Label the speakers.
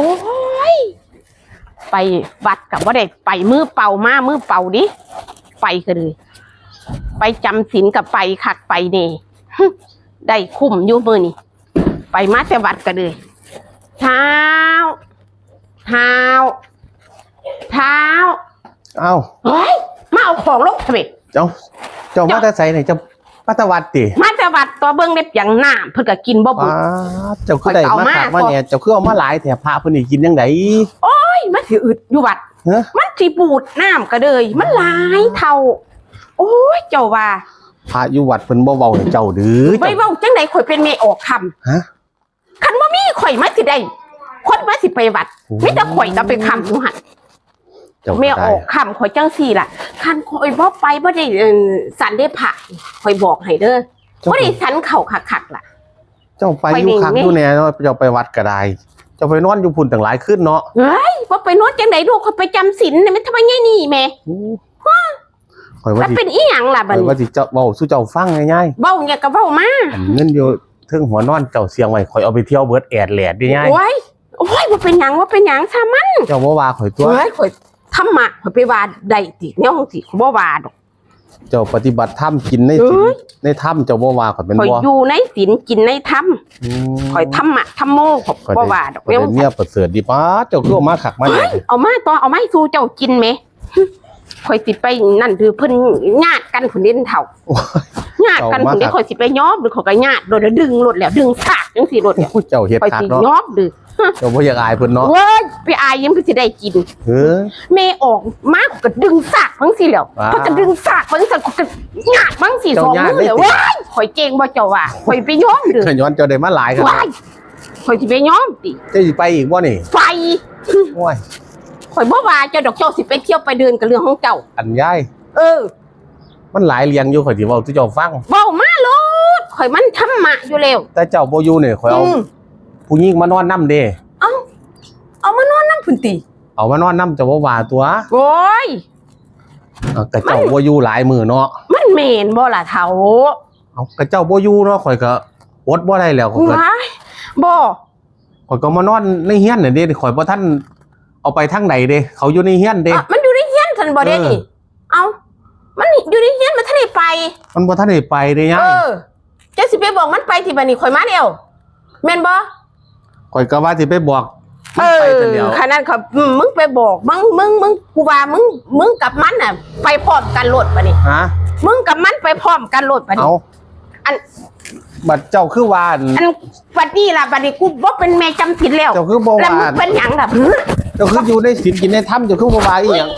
Speaker 1: โอ้ย ไปวัดกับว่าได้ไปมือเป่ามามือเป่าดิ ไปกันเลย ไปจำศีลกับไปคักไปเน่ฮึได้คุ้มอยู่มือนี่ไปมาแต่วัดกันเลยเท้าเท้าเท้า
Speaker 2: เอ้า
Speaker 1: เฮ้ยมาเอาของลงเถอะเว้ย
Speaker 2: เจ้าเจ้ามาแต่ไสนี่เจ้า ปัตตวัดติ
Speaker 1: มาแต่วัดตัวเบิ้งเล็บอย่างน้ำเพิ่นก็กินบ่บุ
Speaker 2: ว้าเจ้าคือได้
Speaker 1: เอา
Speaker 2: มา
Speaker 1: มา
Speaker 2: ขากมาเนี่ยเจ้าคือเอามาหลายแต่พระเพิ่นนี่กินจังได
Speaker 1: เฮ้ยมันสิอึดอยู่วัด
Speaker 2: เฮ้อ
Speaker 1: มันสิบูดน้ำก็เลย มันหลายเท่า โอ้ยเจ้าว่า
Speaker 2: พระอยู่วัดเพิ่นบ่เว้าให้เจ้าดื้อ
Speaker 1: ไม่
Speaker 2: เจ้า
Speaker 1: เว้าจังไดข่อยเป็นเมออกคำ
Speaker 2: ฮะ
Speaker 1: คันว่ามีข่อยมาสิได้คนมาสิไปวัด
Speaker 2: โอ้
Speaker 1: ไม่แต่ข่อยจะไปคำอยู่หัน
Speaker 2: เจ้า
Speaker 1: เม
Speaker 2: ก็
Speaker 1: อ
Speaker 2: ได้
Speaker 1: อกคำข่อยจังสี่ล่ะ คันข่อยบ่ไปบ่ได้เอิ่นสันได้ผักข่อยบอกให้เด้อ
Speaker 2: เจ้า
Speaker 1: บ่ได้สันเข่าคักๆล่ะ
Speaker 2: เจ้าไป
Speaker 1: ไป
Speaker 2: อยู่
Speaker 1: นี่
Speaker 2: คัก
Speaker 1: นี่
Speaker 2: อยู่แน่เนาะเจ้าไปวัดก็ได้ เจ้าไปนอนอยู่พุ่นตั้งหลายคืนเนาะ
Speaker 1: เฮ้ยว่าไปโน้นจังไดลูกข่อยไปจำศีลนี่มันทำไมไงนี่แม่
Speaker 2: ข่อยว่า
Speaker 1: แล้ว
Speaker 2: สิ
Speaker 1: เป็นอีหยังล่ะบั
Speaker 2: ข่
Speaker 1: ด
Speaker 2: อยว่า
Speaker 1: นี้
Speaker 2: สิเจ้าเว้าสู่เจ้าฟังง่าย
Speaker 1: เว้าเนี่ยก็เว้ามา
Speaker 2: ๆอันเงินอยู่เทิงหัวนอนเจ้าเสียงไว้ข่อยเอาไปเที่ยวเบิดแอดแหลดได้ง่าย
Speaker 1: โอ้ยโอ้ยว่าเป็นหยังว่าเป็นหยังซะมัน
Speaker 2: เจ้าบ่ว่าข่อยตัว
Speaker 1: เฮ้ยข่อย ทำมาข่อยไปว่าได้ติแนวของสิข่อยบ่ว่าดอก
Speaker 2: เจ้าปฏิบัติธรรมกินในศีล
Speaker 1: เอ้ย
Speaker 2: ในธรรมเจ้าบ่ว่าข่อยเป็น
Speaker 1: ข่อย
Speaker 2: บ่
Speaker 1: อยู่ในศีลกินในธรรม
Speaker 2: ม
Speaker 1: ข่อยธรรมะธรรมโมข่อย
Speaker 2: ข่อย
Speaker 1: บ่
Speaker 2: ได้
Speaker 1: ว่าดอก
Speaker 2: ข่อย
Speaker 1: แนว
Speaker 2: ได้เมียประเสริฐดีป้าดเจ้าคือเอามาขักมา
Speaker 1: เฮ้
Speaker 2: เนี่ย
Speaker 1: ยเอามาต่อเอามาให้สู่เจ้ากินแหมข่อยสิไปนั่นคือเพิ่นญาติกันพุ่นเด่นเฒ่า
Speaker 2: โอ้ย
Speaker 1: ญาติกันพุ่นเด้ข่อยสิไปย้อมหรือข่อยก็ญาติโดดแล้วดึงรถแล้วดึงสากจังซี่รถแล้ว
Speaker 2: เจ้าเฮ็ด
Speaker 1: ข่อย
Speaker 2: คัก
Speaker 1: สิ
Speaker 2: เนาะ
Speaker 1: ย้อมดื้อ
Speaker 2: เจ้าบ่อยากอายเพิ่นเนาะ
Speaker 1: เว้ยไปอายยังก็สิได้กิน
Speaker 2: เฮ้ย
Speaker 1: แม่ออกมาก็ดึงสากมั้งสิแล้ว
Speaker 2: ว้า
Speaker 1: มันก็ดึงสากมั้งสิก็หยาดมั้งสิ
Speaker 2: เจ้า
Speaker 1: สอง
Speaker 2: ญาติ
Speaker 1: มือเลย
Speaker 2: ได้ติ
Speaker 1: ว้ายข่อยเก่งบ่เจ้าว่าข่อยไปย้อมเด้อ
Speaker 2: เคยย้อนเจ้าได้มาหลายครับ
Speaker 1: ว้ายข่อยสิไปย้อมติ
Speaker 2: เจ้าสิไปอีกบ่นี่
Speaker 1: ไฟ
Speaker 2: โอ้ย
Speaker 1: ข่อยบ่ว่าเจ้าดอกเจ้าสิไปเที่ยวไปเดินกับเรื่องของเจ้า
Speaker 2: อันยาย
Speaker 1: เออ
Speaker 2: มันหลายเรียงอยู่ข่อยสิเว้าสู่เจ้าฟัง
Speaker 1: เว้ามาโลดข่อยมันธรรมะอยู่แล้ว
Speaker 2: แต่เจ้าบ่อยู่นี่ข่อยเอา
Speaker 1: อืม
Speaker 2: ผู้หญิงมานอนนํเด้
Speaker 1: เอามานอนนำพุ่นติ
Speaker 2: เอามานอนนํเจ้าบ่ว่าตัว
Speaker 1: โอ้ย
Speaker 2: เอากระเจ้าบ่อยู่หลายมื้อเนาะ
Speaker 1: มันเหม็นบ่ล่ะเฒ่า
Speaker 2: เอากระเจ้าบ่อยู่เนาะข่อยก็อดบ่ได้แล้วข่อยก็
Speaker 1: ว้ายบ่
Speaker 2: ข่อยก็มานอนในเฮียนน่ะเด้ข่อยบ่ทันเอาไปทางใดเด้เขาอยู่ในเฮียนเด้
Speaker 1: อะมันอยู่ในเฮียนซั่นบ่ได้นี่เอ้ามันอยู่ในเฮียนมันทันได้ไป
Speaker 2: มันบ่ทันได้ไปเด้ยา
Speaker 1: เอยอเจ้าสิไปบอกมันไปที่บันนี้ข่อยมาเดียวแม่นบ่
Speaker 2: ข่อยก็ว่าสิไปบอก
Speaker 1: เอ
Speaker 2: มันไป
Speaker 1: อ
Speaker 2: แต่เดียว
Speaker 1: ขนาดเขาอืมมึงไปบอกมึงมึงมึงกูว่ามึงมึงกับมันน่ะ ไปพร้อมกันโลดปะนี่
Speaker 2: ฮะ
Speaker 1: มึงกับมันไปพร้อมกันโลดปะนี่
Speaker 2: เอา
Speaker 1: อัน
Speaker 2: บัดเจ้าคือว่าอัน
Speaker 1: อันวันนี้ล่ะบัดนี้กูบ่เป็นแม่จำผิดแล้ว
Speaker 2: เจ้าคือบ่
Speaker 1: แล้ว
Speaker 2: ว่า
Speaker 1: มึงเป็นหยังล่ะเฮ้ย
Speaker 2: เจ้าคืออยู่ในศีลกินในธรรมเจ้าคือบ่ว่าอีหยัง